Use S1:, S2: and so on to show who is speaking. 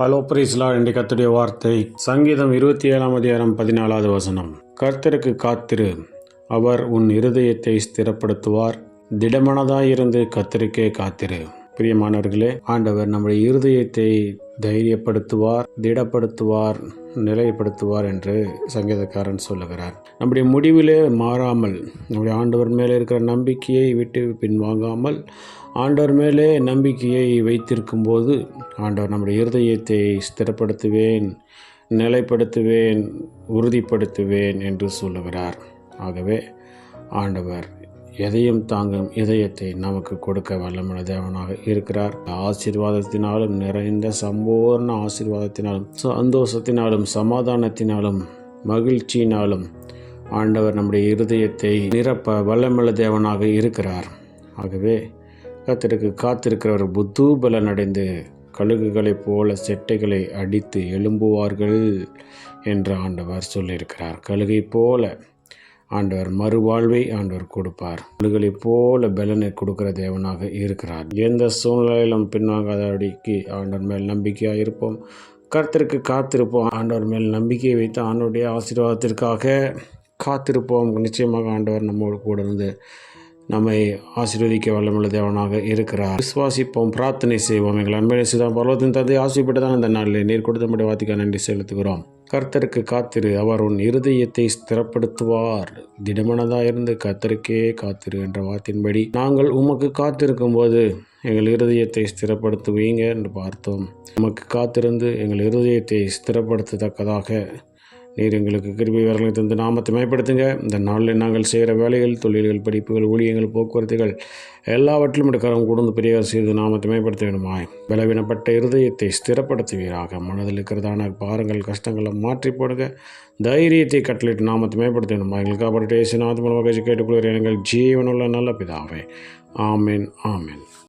S1: Hello பிரீஸ்லா என்று கத்துடைய வார்த்தை. சங்கீதம் இருபத்தி ஏழாம் அதிகாரம் பதினாலாவது வசனம். கர்த்தருக்கு காத்திரு. அவர் உன் இருதயத்தை ஸ்திரப்படுத்துவார். திடமனதாயிருந்து கர்த்தருக்கே காத்திரு. பிரியமானவர்களே ஆண்டவர் நம்முடைய இருதயத்தை தைரியப்படுத்துவார் திடப்படுத்துவார் நிலைப்படுத்துவார் என்று சங்கீதக்காரன் சொல்லுகிறார். நம்முடைய முடிவிலே மாறாமல் நம்முடைய ஆண்டவர் மேலே இருக்கிற நம்பிக்கையை விட்டு பின்வாங்காமல் ஆண்டவர் மேலே நம்பிக்கையை வைத்திருக்கும் போது ஆண்டவர் நம்முடைய இருதயத்தை ஸ்திரப்படுத்துவேன் நிலைப்படுத்துவேன் உறுதிப்படுத்துவேன் என்று சொல்லுகிறார். ஆகவே ஆண்டவர் எதையும் தாங்கும் இதயத்தை நமக்கு கொடுக்க வல்லமுள்ள தேவனாக இருக்கிறார். ஆசீர்வாதத்தினாலும் நிறைந்த சம்பூர்ண ஆசீர்வாதத்தினாலும் சந்தோஷத்தினாலும் சமாதானத்தினாலும் மகிழ்ச்சியினாலும் ஆண்டவர் நம்முடைய இருதயத்தை நிரப்ப வல்லமுள்ள தேவனாக இருக்கிறார். ஆகவே கத்திற்கு காத்திருக்கிறவர் புத்தூபலன் அடைந்து கழுகுகளைப் போல செட்டைகளை அடித்து எழும்புவார்கள் என்று ஆண்டவர் சொல்லியிருக்கிறார். கழுகை போல ஆண்டவர் மறுவாழ்வை ஆண்டவர் கொடுப்பார். கழுகளைப் போல பலனை கொடுக்கிற தேவனாக இருக்கிறார். எந்த சூழ்நிலையிலும் பின்வாங்காதபடிக்கு ஆண்டவர் மேல் நம்பிக்கையாக இருப்போம். கர்த்தருக்கு காத்திருப்போம். ஆண்டவர் மேல் நம்பிக்கையை வைத்து ஆண்டோடைய ஆசீர்வாதத்திற்காக காத்திருப்போம். நிச்சயமாக ஆண்டவர் நம்மோடு கூட இருந்து நம்மை ஆசீர்வதிக்க வல்லமுள்ள தேவனாக இருக்கிறார். விசுவாசிப்போம் பிரார்த்தனை செய்வோம். எங்கள் அன்பனை செய்தால் பர்வத்தின் தந்தை ஆசைப்பட்டுதான் இந்த நாளில் நீர் கொடுத்தபடி வாத்திக்க நன்றி செலுத்துகிறோம். கர்த்தருக்கு காத்திரு அவர் உன் இருதயத்தை ஸ்திரப்படுத்துவார். திடமனதாயிருந்து கர்த்தருக்கே காத்திரு என்ற வார்த்தையின்படி நாங்கள் உமக்கு காத்திருக்கும் போது எங்கள் இருதயத்தை ஸ்திரப்படுத்துவீங்க என்று பார்த்தோம். உமக்கு காத்திருந்து எங்கள் இருதயத்தை ஸ்திரப்படுத்தத்தக்கதாக நீர் எங்களுக்கு கிருபி வரங்களை தந்து நாமத்தை மேம்படுத்துங்க. இந்த நாளில் நாங்கள் செய்கிற வேலைகள் தொழில்கள் படிப்புகள் ஊழியங்கள் போக்குவரத்துகள் எல்லாவற்றிலும் எடுக்கிறவங்க கொடுந்து பெரிய செய்து நாமத்தை மேம்படுத்த வேண்டுமாய். பலவீனப்பட்ட இருதயத்தை ஸ்திரப்படுத்துவீராக. மனதில் இருக்கிறதான பாரங்கள் கஷ்டங்களை மாற்றி போடுங்க. தைரியத்தை கட்டளிட்டு நாமத்தை மேம்படுத்த வேண்டுமா எங்களுக்கு அப்படி பேசி நாத்து மூலமாக கேட்டுக்கொள்கிறேன். எங்கள் ஜீவனுள்ள நல்ல பிதாவே. ஆமேன் ஆமேன்.